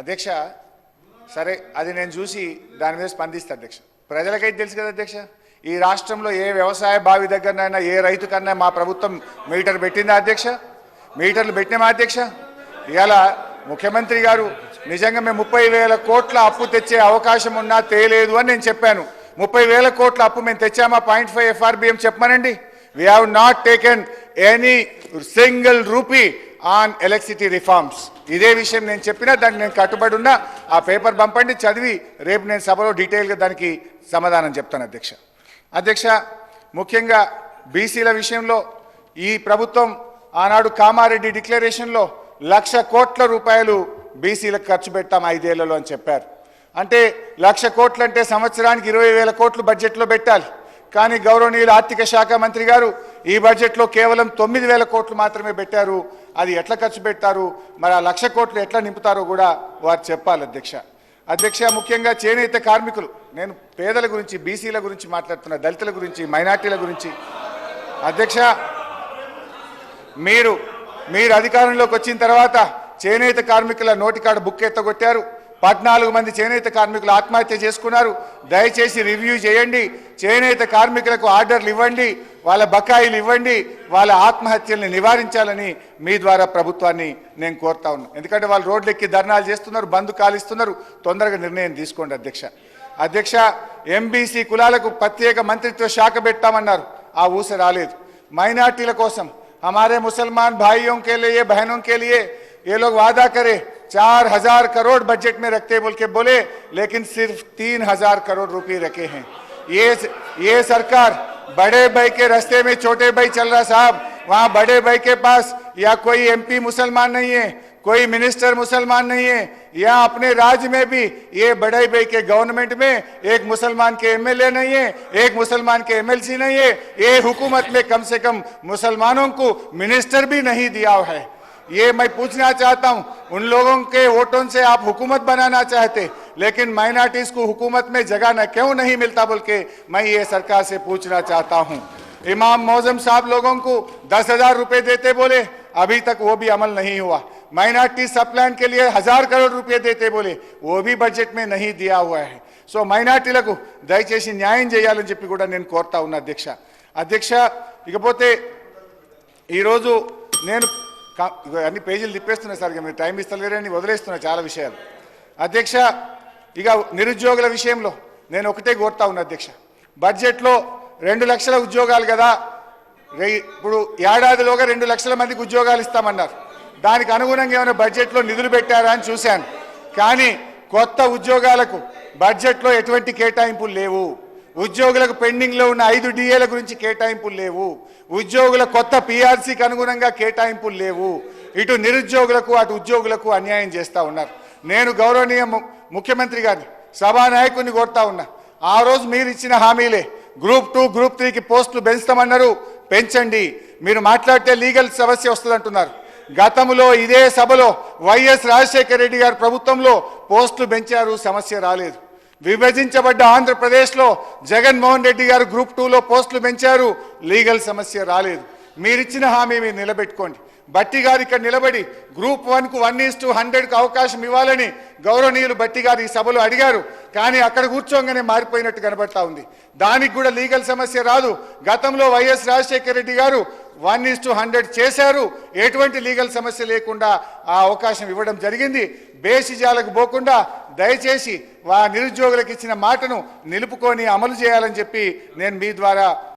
అధ్యక్ష సరే అది నేను చూసి దాని మీద స్పందిస్తా అధ్యక్ష. ప్రజలకైతే తెలుసు కదా అధ్యక్ష ఈ రాష్ట్రంలో ఏ వ్యవసాయ బావి దగ్గరనైనా ఏ రైతు కన్నా మా ప్రభుత్వం మీటర్ పెట్టిందా అధ్యక్ష? మీటర్లు పెట్టినామా అధ్యక్ష? ఇవాళ ముఖ్యమంత్రి గారు నిజంగా మేము ముప్పై వేల కోట్ల అప్పు తెచ్చే అవకాశం ఉన్నా తేలేదు అని నేను చెప్పాను. ముప్పై వేల కోట్ల అప్పు మేము తెచ్చామా? పాయింట్ ఫైవ్ ఎఫ్ఆర్బిఎం చెప్పమనండి. We have not taken any single rupee on electricity reforms ఇదే విషయం నేను చెప్పినా దానికి నేను కట్టుబడి ఉన్నా ఆ పేపర్ పంపండి చదివి రేపు నేను సభలో డీటెయిల్గా దానికి సమాధానం చెప్తాను అధ్యక్ష. అధ్యక్ష ముఖ్యంగా బీసీల విషయంలో ఈ ప్రభుత్వం ఆనాడు కామారెడ్డి డిక్లరేషన్లో లక్ష కోట్ల రూపాయలు బీసీలకు ఖర్చు పెట్టాం ఐదేళ్ళలో అని చెప్పారు. అంటే లక్ష కోట్లు అంటే సంవత్సరానికి ఇరవై వేల కోట్లు బడ్జెట్లో పెట్టాలి. కానీ గౌరవనీయులు ఆర్థిక శాఖ మంత్రి గారు ఈ బడ్జెట్లో కేవలం తొమ్మిది వేల కోట్లు మాత్రమే పెట్టారు. అది ఎట్లా ఖర్చు పెట్టారు మరి ఆ లక్ష కోట్లు ఎట్లా నింపుతారో కూడా వారు చెప్పాలి అధ్యక్ష. అధ్యక్ష ముఖ్యంగా చేనేత కార్మికులు. నేను పేదల గురించి బీసీల గురించి మాట్లాడుతున్నా దళితుల గురించి మైనార్టీల గురించి. అధ్యక్ష మీరు మీరు అధికారంలోకి వచ్చిన తర్వాత చేనేత కార్మికుల నోటికాడ బుక్ ఎత్తగొట్టారు. పద్నాలుగు మంది చేనేత కార్మికులు ఆత్మహత్య చేసుకున్నారు దయచేసి రివ్యూ చేయండి చేనేత కార్మికులకు ఆర్డర్లు ఇవ్వండి వాళ్ళ బకాయిలు ఇవ్వండి వాళ్ళ ఆత్మహత్యల్ని నివారించాలని మీ ద్వారా ప్రభుత్వాన్ని నేను కోరుతా ఉన్నాను ఎందుకంటే వాళ్ళు రోడ్లెక్కి ధర్నాలు చేస్తున్నారు బంద్ కాలిస్తున్నారు తొందరగా నిర్ణయం తీసుకోండి అధ్యక్ష అధ్యక్ష ఎంబీసీ కులాలకు ప్రత్యేక మంత్రిత్వ శాఖ పెట్టామన్నారు ఆ ఊస రాలేదు మైనార్టీల కోసం हमारे मुसलमान भाइयों के लिए बहनों के लिए ये लोग वादा करे, चार हज़ार करोड़ बजट में रखते बोल के बोले, लेकिन सिर्फ़ तीन हज़ार करोड़ रुपए रखे हैं। ये ये सरकार बड़े भाई के रास्ते में छोटे भाई चल रहा साहब, वहाँ बड़े भाई के पास या कोई एमपी मुसलमान नहीं है, कोई मिनिस्टर मुसलमान नहीं है, या अपने राज्य में भी ये बड़े भाई के गवर्नमेंट में एक मुसलमान के एमएलए नहीं है, एक मुसलमान के एमएलसी नहीं है, ये हुकूमत में कम से कम मुसलमानों को मिनिस्टर भी नहीं दिया है। ये मैं पूछना चाहता हूं उन लोगों के वोटों से आप हुकूमत बनाना चाहते लेकिन माइनॉरिटीज को हुकूमत में जगह न क्यों नहीं मिलता बोल के मैं ये सरकार से पूछना चाहता हूं इमाम मौजम साहब लोगों को दस हजार रुपए देते बोले अभी तक वो भी अमल नहीं हुआ माइनॉरिटी सब प्लान के लिए हजार करोड़ रुपए देते बोले वो भी बजट में नहीं दिया हुआ है సో మైనార్టీలకు దయచేసి న్యాయం చేయాలని చెప్పి కూడా నేను కోరుతా ఉన్నా అధ్యక్ష అధ్యక్ష ఇకపోతే ఈరోజు నేను కా- ఇగో అన్ని పేజీలు తిప్పేస్తున్నాయి సార్ ఇక మీరు టైం ఇస్తలేరని వదిలేస్తున్నా చాలా విషయాలు. అధ్యక్ష ఇక నిరుద్యోగుల విషయంలో నేను ఒకటే కోరుతా ఉన్నా అధ్యక్ష. బడ్జెట్లో రెండు లక్షల ఉద్యోగాలు కదా ఇప్పుడు ఏడాదిలోగా రెండు లక్షల మందికి ఉద్యోగాలు ఇస్తామన్నారు. దానికి అనుగుణంగా ఏమైనా బడ్జెట్లో నిధులు పెట్టారా అని చూశాను. కానీ కొత్త ఉద్యోగాలకు బడ్జెట్లో ఎటువంటి కేటాయింపులు లేవు. ఉద్యోగులకు పెండింగ్లో ఉన్న ఐదు డిఏల గురించి కేటాయింపులు లేవు. ఉద్యోగుల కొత్త పీఆర్సీకి అనుగుణంగా కేటాయింపులు లేవు. ఇటు నిరుద్యోగులకు అటు ఉద్యోగులకు అన్యాయం చేస్తా ఉన్నారు. నేను గౌరవనీయ ము- ముఖ్యమంత్రి గారిని సభానాయకుడిని కోరుతా ఉన్నా. ఆ రోజు మీరు ఇచ్చిన హామీలే. గ్రూప్ టూ గ్రూప్ త్రీకి పోస్టులు పెంచుతామన్నారు. పెంచండి. మీరు మాట్లాడితే లీగల్ సమస్య వస్తుందంటున్నారు. గతంలో ఇదే సభలో వైఎస్ రాజశేఖర రెడ్డి గారు ప్రభుత్వంలో పోస్టులు పెంచారు. సమస్య రాలేదు. విభజించబడ్డ ఆంధ్రప్రదేశ్లో జగన్మోహన్ రెడ్డి గారు గ్రూప్ టూలో పోస్టులు పెంచారు. లీగల్ సమస్య రాలేదు. మీరిచ్చిన హామీ మీరు నిలబెట్టుకోండి. బట్టి గారు ఇక్కడ నిలబడి గ్రూప్ వన్కు వన్ ఈస్ టు హండ్రెడ్కు అవకాశం ఇవ్వాలని గౌరవనీయులు బట్టి గారు ఈ సభలో అడిగారు. కానీ అక్కడ కూర్చోగానే మారిపోయినట్టు కనబడతా ఉంది. దానికి కూడా లీగల్ సమస్య రాదు. గతంలో వైఎస్ రాజశేఖర రెడ్డి గారు వన్ ఈస్ టు హండ్రెడ్ చేశారు. ఎటువంటి లీగల్ సమస్య లేకుండా ఆ అవకాశం ఇవ్వడం జరిగింది. బేసిజాలకు పోకుండా దయచేసి వా నిరుద్యోగులకు ఇచ్చిన మాటను నిలుపుకొని అమలు చేయాలని చెప్పి నేను మీ ద్వారా